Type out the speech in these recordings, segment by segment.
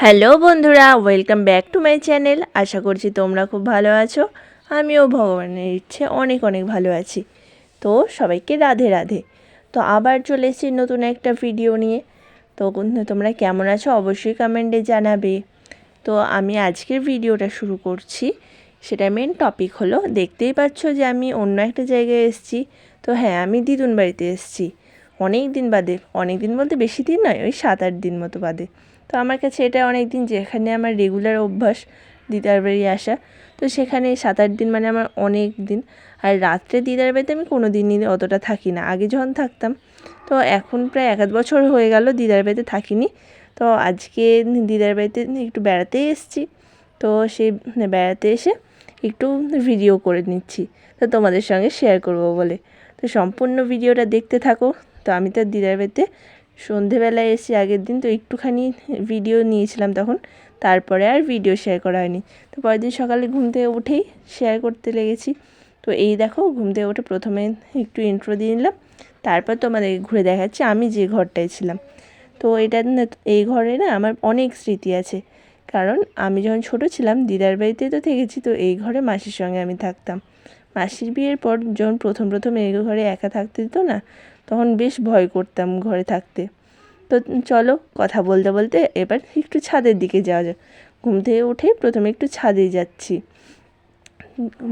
Hello বন্ধুরা, welcome back to my channel. আশা করছি তোমরা খুব ভালো আছো। আমিও ভগবানের ইচ্ছে অনেক অনেক ভালো আছি। তো সবাইকে রাধে রাধে। তো আবার চলে এসেছি নতুন একটা ভিডিও নিয়ে। তো তোমরা কেমন আছো? অবশ্যই কমেন্টে জানাবে। তো আমি আজকের ভিডিওটা শুরু করছি। সেটা মেন টপিক হলো, দেখতেই পাচ্ছ যে আমি অন্য একটা জায়গায় এসেছি। তো হ্যাঁ আমি দিদুন বাড়িতে এসেছি। অনেক দিন বাদে, অনেক দিন বলতে বেশি দিন নয়, ওই সাত আট দিন মতো বাদে। তো আমার কাছে এটা অনেক দিন যেখানে আমার রেগুলার অভ্যাস দিদার বাড়ি আসা, তো সেখানে সাত আট দিন মানে আমার অনেক দিন আর রাত্রে দিদার বাড়িতে আমি কোনো দিনই অতটা থাকি না। আগে যখন থাকতাম, তো এখন প্রায় এক বছর হয়ে গেল দিদার বাড়িতে থাকিনি। তো আজকে দিদার বাড়িতে একটু বেড়াতে এসেছি, তো সেই বেড়াতে এসে একটু ভিডিও করে নিচ্ছি। তো তোমাদের সঙ্গে শেয়ার করব বলে। তো সম্পূর্ণ ভিডিওটা দেখতে থাকো। তো আমি তো দিদার বাড়িতে সন্ধেবেলায় এসে আগের দিন তো একটুখানি ভিডিও নিয়েছিলাম তখন, তারপরে আর ভিডিও শেয়ার করা হয়নি। তো পরের দিন সকালে ঘুম থেকে উঠেই শেয়ার করতে লেগেছি। তো এই দেখো, ঘুম থেকে উঠে প্রথমে একটু ইন্ট্রো দিয়ে নিলাম, তারপর তোমাদের ঘুরে দেখাচ্ছি আমি যে ঘরটায় ছিলাম। তো এটা এই ঘরে না আমার অনেক স্মৃতি আছে। কারণ আমি যখন ছোট ছিলাম, দিদার বাড়িতে তো থেকেছি, তো এই ঘরে মাসির সঙ্গে আমি থাকতাম। মাসির বিয়ের পর যখন প্রথম প্রথম এই ঘরে একা থাকতে দিত না তখন বেশ ভয় করতাম ঘরে থাকতে। তো চলো কথা বলতে বলতে এবার একটু ছাদের দিকে যাওয়া যাক। ঘুম থেকে উঠে প্রথমে একটু ছাদে যাচ্ছি।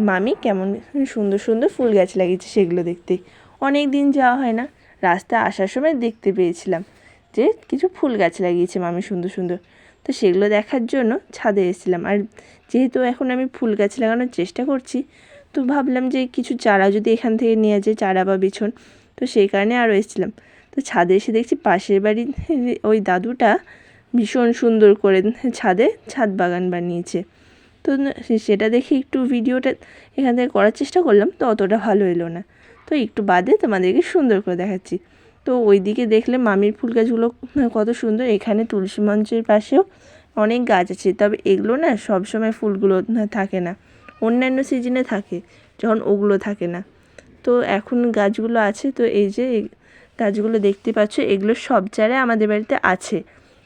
মামি কেমন সুন্দর সুন্দর ফুল গাছ লাগিয়েছে সেগুলো দেখতে। অনেক দিন যাওয়া হয় না। রাস্তা আসার সময় দেখতে পেয়েছিলাম যে কিছু ফুল গাছ লাগিয়েছে মামি সুন্দর সুন্দর। তো সেগুলো দেখার জন্য ছাদে এসেছিলাম। আর যেহেতু এখন আমি ফুল গাছ লাগানোর চেষ্টা করছি, তো ভাবলাম যে কিছু চারা যদি এখান থেকে নিয়ে যায় চারা বা বিছন। তো সেই কারণে আরও এসেছিলাম। তো ছাদে এসে দেখছি পাশের বাড়ির ওই দাদুটা ভীষণ সুন্দর করে ছাদে ছাদ বাগান বানিয়েছে। তো সেটা দেখে একটু ভিডিওটা এখান থেকে করার চেষ্টা করলাম, তো অতটা ভালো এলো না। তো একটু বাদে তোমাদেরকে সুন্দর করে দেখাচ্ছি। তো ওই দিকে দেখলে মামির ফুল গাছগুলো কত সুন্দর, এখানে তুলসী মঞ্চের পাশেও অনেক গাছ আছে। তবে এগুলো না সবসময় ফুলগুলো থাকে না, অন্যান্য সিজনে থাকে, যখন ওগুলো থাকে না। তো এখন গাছগুলো আছে, তো এই যে গাছগুলো দেখতে পাচ্ছ, এগুলো সব চারা আমাদের বাড়িতে আছে।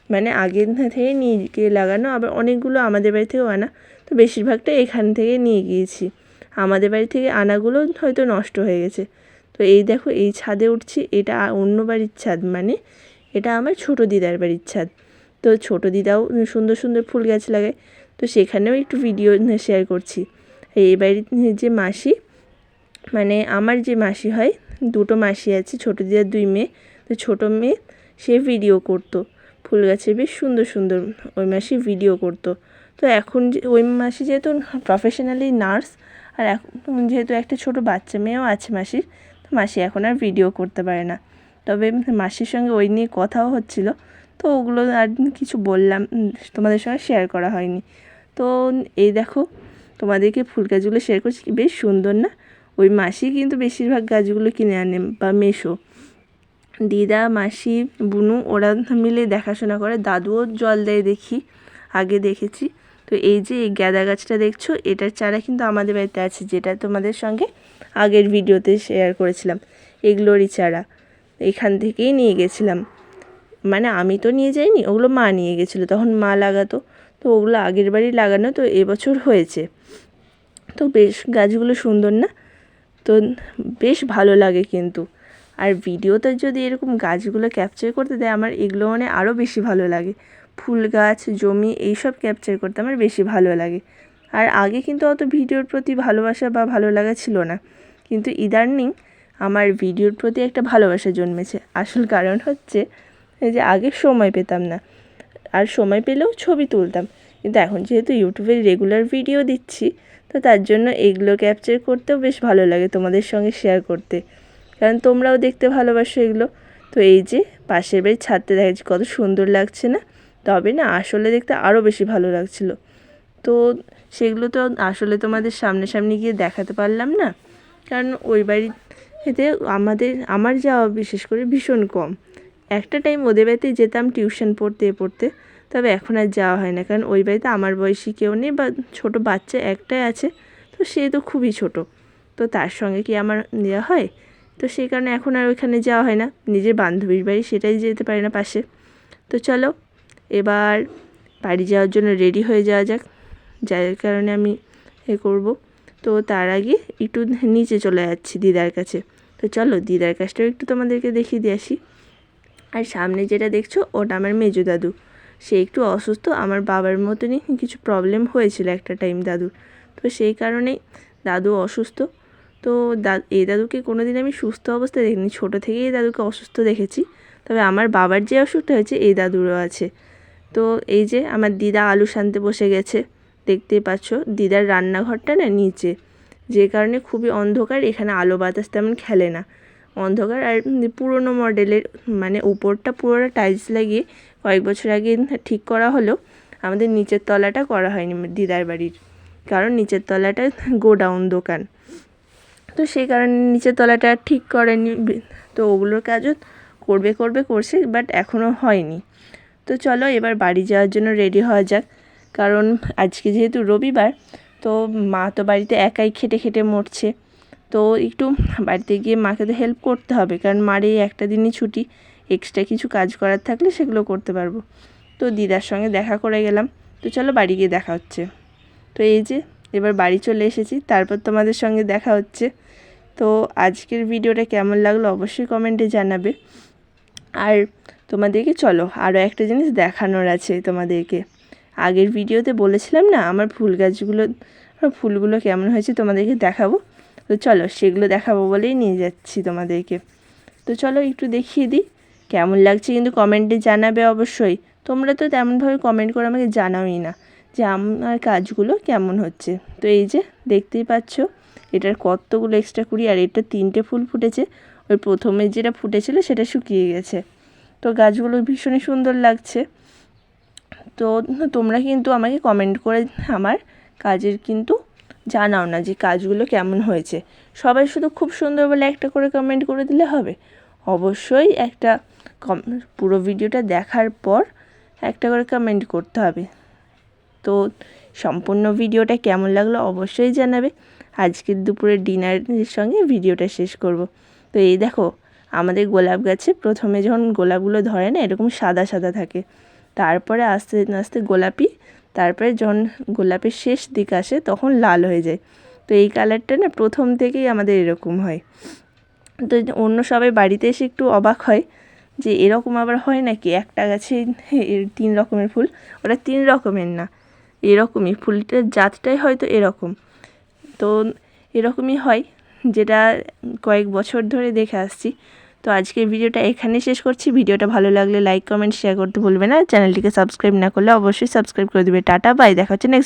মানে আগের থেকে নিয়ে গিয়ে লাগানো, আবার অনেকগুলো আমাদের বাড়ি থেকেও আনা। তো বেশিরভাগটা এখান থেকে নিয়ে গিয়েছি। আমাদের বাড়ি থেকে আনাগুলো হয়তো নষ্ট হয়ে গেছে। তো এই দেখো, এই ছাদে উঠছি, এটা অন্য বাড়ির ছাদ মানে এটা আমার ছোটো দিদার বাড়ির ছাদ। তো ছোটো দিদাও সুন্দর সুন্দর ফুল গাছ লাগায়। তো সেখানেও একটু ভিডিও শেয়ার করছি। এই বাড়ির যে মাসি মানে আমার যে মাসি হয়, দুটো মাসি আছে, ছোটো দিদার দুই মেয়ে। তো ছোটো মেয়ে সে ভিডিও করতো। ফুল গাছে বেশ সুন্দর সুন্দর ওই মাসি ভিডিও করতো। তো এখন যে, ওই মাসি যেহেতু প্রফেশনালি নার্স আর এখন যেহেতু একটা ছোটো বাচ্চা মেয়েও আছে মাসির, তো মাসি এখন আর ভিডিও করতে পারে না। তবে মাসির সঙ্গে ওই নিয়ে কথাও হচ্ছিল। তো ওগুলো আর কিছু বললাম তোমাদের সঙ্গে শেয়ার করা হয়নি। তো এই দেখো, তোমাদেরকে ফুল গাছগুলো শেয়ার করছি, বেশ সুন্দর না? ওই মাসি কিন্তু বেশিরভাগ গাছগুলো কিনে আনে, বা মেশো দিদা, মাসি, বুনু, ওরা মিলে দেখাশোনা করে। দাদুও জল দেয় দেখি, আগে দেখেছি। তো এই যে এই গ্যাদা গাছটা দেখছ, এটার চারা কিন্তু আমাদের বাড়িতে আছে, যেটা তোমাদের সঙ্গে আগের ভিডিওতে শেয়ার করেছিলাম। এগুলোরই চারা। এখান থেকেই নিয়ে গেছিলাম। মানে আমি তো নিয়ে যাইনি, ওগুলো মা নিয়ে গেছিল, তখন মা লাগাতো। তো ওগুলো আগের বাড়ি লাগানো, তো এবছর হয়েছে। তো বেশ, গাছগুলো সুন্দর না? তো বেশ ভালো লাগে কিন্তু। আর ভিডিওতে যদি এরকম গাছগুলো ক্যাপচার করতে দেয়, আমার এগুলো মানে আরও বেশি ভালো লাগে। ফুল গাছ, জমি, এইসব ক্যাপচার করতে আমার বেশি ভালো লাগে। আর আগে কিন্তু অত ভিডিওর প্রতি ভালোবাসা বা ভালো লাগা ছিল না। কিন্তু ইদানিং আমার ভিডিওর প্রতি একটা ভালোবাসা জন্মেছে। আসল কারণ হচ্ছে যে আগে সময় পেতাম না। আর সময় পেলেও ছবি তুলতাম। কিন্তু এখন যেহেতু ইউটিউবে রেগুলার ভিডিও দিচ্ছি, তো তার জন্য এগুলো ক্যাপচার করতেও বেশ ভালো লাগে তোমাদের সঙ্গে শেয়ার করতে। কারণ তোমরাও দেখতে ভালোবাসো এগুলো। তো এই যে পাশের বাড়ির ছাদতে দেখাচ্ছি কত সুন্দর লাগছে না? তবে না, আসলে দেখতে আরও বেশি ভালো লাগছিল। তো সেগুলো তো আসলে তোমাদের সামনাসামনি গিয়ে দেখাতে পারলাম না। কারণ ওই বাড়িতে আমাদের, আমার যাওয়া বিশেষ করে ভীষণ কম। একটা টাইম ওদের বাড়িতে যেতাম টিউশন পড়তে পড়তে। তবে এখন আর যাওয়া হয় না। কারণ ওই বাড়িতে আমার বয়সী কেউ নেই বা ছোটো বাচ্চা একটাই আছে, তো সে তো খুবই ছোট। তো তার সঙ্গে কি আমার নেওয়া হয়? তো সেই কারণে এখন আর ওইখানে যাওয়া হয় না। নিজের বান্ধবীর বাড়ি সেটাই যেতে পারে না পাশে। তো চলো, এবার বাড়ি যাওয়ার জন্য রেডি হয়ে যাওয়া যাক। যার কারণে আমি এ করব। তো তার আগে একটু নিচে চলে যাচ্ছি দিদার কাছে। তো চলো, দিদার কাছটাও একটু তোমাদেরকে দেখিয়ে দিয়ে আসি। আর সামনে যেটা দেখছ, ওটা আমার মেজো দাদু। সে একটু অসুস্থ, আমার বাবার মতনই কিছু প্রবলেম হয়েছিল একটা টাইম দাদুর। তো সেই কারণেই দাদু অসুস্থ। তো দা, এই দাদুকে কোনো দিন আমি সুস্থ অবস্থায় দেখিনি, ছোটো থেকেই এই দাদুকে অসুস্থ দেখেছি। তবে আমার বাবার যে অসুখটা হয়েছে, এই দাদুরও আছে। তো এই যে আমার দিদা আলু শানতে বসে গেছে, দেখতেই পাচ্ছ, দিদার রান্নাঘরটা না নিচে। যে কারণে খুবই অন্ধকার, এখানে আলো বাতাস তেমন খেলে না। অন্ধকার আর পুরনো মডেলের মানে উপরটা পুরোটা টাইলস লাগিয়ে কয়েক বছর আগে ঠিক করা হলো আমাদের নিচের তলাটা করা হয়নি দিদার বাড়ির। কারণ নিচের তলাটা গোডাউন দোকান। তো সেই কারণে নিচের তলাটা ঠিক করেনি। তো ওগুলোর কাজও করবে করবে, করছে বাট এখনও হয়নি। তো চলো এবার বাড়ি যাওয়ার জন্য রেডি হওয়া যাক। কারণ আজকে যেহেতু রবিবার, তো মা তো বাড়িতে একাই খেটে খেটে মরছে। তো একটু বাড়িতে গিয়ে মাকে তো হেল্প করতে হবে। কারণ মার এই একটা দিনই ছুটি। এক্সট্রা কিছু কাজ করার থাকলে সেগুলো করতে পারব। তো দিদার সঙ্গে দেখা করে গেলাম। তো চলো বাড়ি গিয়ে দেখা হচ্ছে। তো এই যে, এবার বাড়ি চলে এসেছি। তারপর তোমাদের সঙ্গে দেখা হচ্ছে। তো আজকের ভিডিওটা কেমন লাগল অবশ্যই কমেন্টে জানাবে। আর তোমাদেরকে চলো আরও একটা জিনিস দেখানোর আছে তোমাদেরকে। আগের ভিডিওতে বলেছিলাম না, আমার ফুল গাছগুলো ফুলগুলো কেমন হয়েছে তোমাদেরকে দেখাবো। তো চলো সেগুলো দেখাবো বলেই নিয়ে যাচ্ছি তোমাদেরকে। তো চলো একটু দেখিয়ে দিই। কেমন লাগছে কিন্তু কমেন্টে জানাবে অবশ্যই। তোমরা তো তেমনভাবে কমেন্ট করে আমাকে জানাওই না যে আমার কাজগুলো কেমন হচ্ছে। তো এই যে দেখতেই পাচ্ছ, এটার কতগুলো এক্সট্রা কুড়ি আর এটা তিনটে ফুল ফুটেছে। ওই প্রথমে যেটা ফুটেছিল সেটা শুকিয়ে গেছে। তো গাছগুলো ভীষণই সুন্দর লাগছে। তো তোমরা কিন্তু আমাকে কমেন্ট করে আমার কাজের কিন্তু জানাও না যে কাজগুলো কেমন হয়েছে। সবাই শুধু খুব সুন্দর বলে একটা করে কমেন্ট করে দিলে হবে। অবশ্যই একটা কম, পুরো ভিডিওটা দেখার পর একটা করে কমেন্ট করতে হবে। তো সম্পূর্ণ ভিডিওটা কেমন লাগল অবশ্যই জানাবে। আজকের দুপুরে ডিনারের সঙ্গে ভিডিওটা শেষ করব। তো এই দেখো, আমাদের গোলাপ গাছে প্রথমে যখন গোলাপগুলো ধরে না, এরকম সাদা সাদা থাকে। তারপরে আস্তে আস্তে গোলাপি, তারপরে যখন গোলাপের শেষ দিক আসে তখন লাল হয়ে যায়। তো এই কালারটা না প্রথম থেকেই আমাদের এরকম হয়। তো অন্য সবাই বাড়িতে এসে একটু অবাক হয়। যে এরকম আবার হয় নাকি? একটা গাছে তিন রকমের ফুল। ওটা তিন রকমের না, এরকমই। ফুলটার জাতটাই হয়তো এরকম। তো এরকমই হয়, যেটা কয়েক বছর ধরে দেখে আসছি। তো আজকের ভিডিওটা এখানে শেষ করছি। ভিডিওটা ভালো লাগলে লাইক কমেন্ট শেয়ার করতে ভুলবে না। চ্যানেলটিকে সাবস্ক্রাইব না করলে অবশ্যই সাবস্ক্রাইব করে দেবে। টাটা বাই দেখা হচ্ছে নেক্সট